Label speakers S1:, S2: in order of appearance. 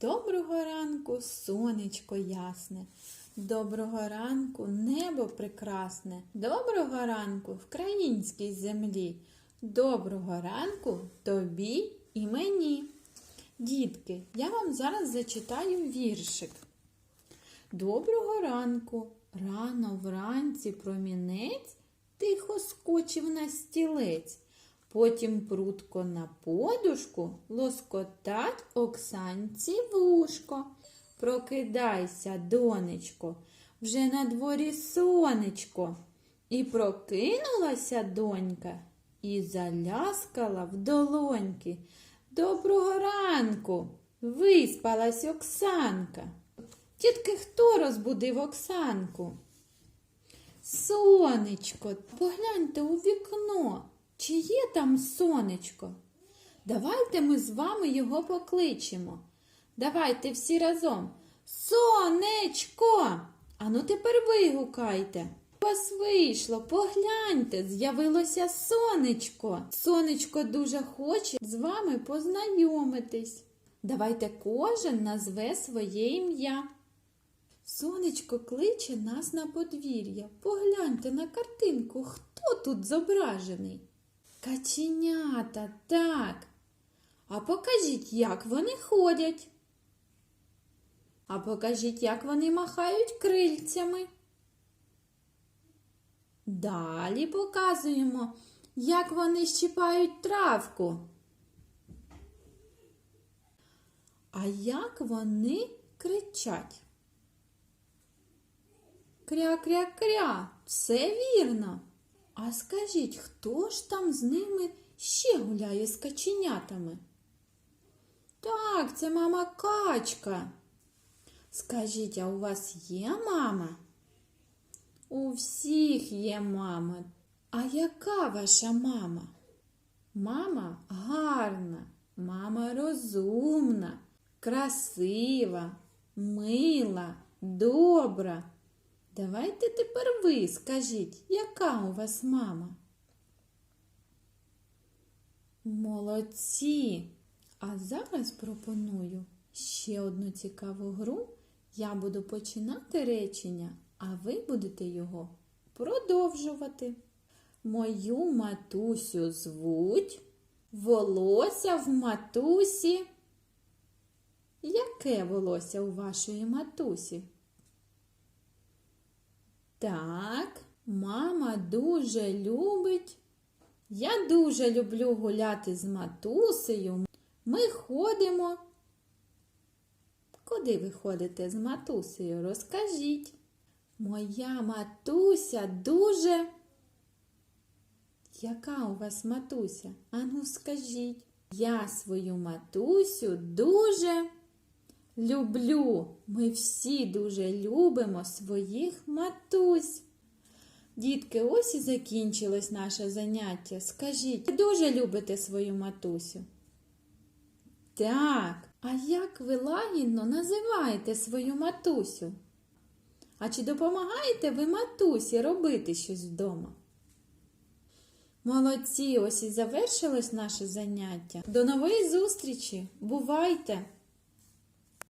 S1: Доброго ранку, сонечко ясне. Доброго ранку, небо прекрасне. Доброго ранку, вкраїнській землі. Доброго ранку тобі і мені. Дітки, я вам зараз зачитаю віршик. Доброго ранку. Рано вранці промінець тихо скочив на стілець. Потім прутко на подушку лоскотать Оксанці вушко. Прокидайся, донечко, вже на дворі сонечко. І прокинулася донька і заляскала в долоньки. Доброго ранку! Виспалась Оксанка. Тітки, хто розбудив Оксанку? Сонечко, погляньте у вікно. Чи є там сонечко? Давайте ми з вами його покличемо. Давайте всі разом. Сонечко! Ану тепер вигукайте. У вас вийшло, погляньте, з'явилося сонечко. Сонечко дуже хоче з вами познайомитись. Давайте кожен назве своє ім'я. Сонечко кличе нас на подвір'я. Погляньте на картинку, хто тут зображений? Каченята, так. А покажіть, як вони ходять. А покажіть, як вони махають крильцями. Далі показуємо, як вони щипають травку. А як вони кричать? Кря-кря-кря, все вірно. А скажіть, хто ж там з ними ще гуляє з каченятами? Так, це мама качка. Скажіть, а у вас є мама? У всіх є мама. А яка ваша мама? Мама гарна, мама розумна, красива, мила, добра. Давайте тепер ви скажіть, яка у вас мама? Молодці! А зараз пропоную ще одну цікаву гру. Я буду починати речення, а ви будете його продовжувати. Мою матусю звуть, волосся в матусі. Яке волосся у вашої матусі? Так, мама дуже любить. Я дуже люблю гуляти з матусею. Ми ходимо. Куди ви ходите з матусею? Розкажіть. Моя матуся дуже. Яка у вас матуся? Ану, скажіть. Я свою матусю дуже люблю. Ми всі дуже любимо своїх матусь. Дітки, ось і закінчилось наше заняття. Скажіть, ви дуже любите свою матусю? Так, а як ви лагідно називаєте свою матусю? А чи допомагаєте ви матусі робити щось вдома? Молодці, ось і завершилось наше заняття. До нової зустрічі! Бувайте!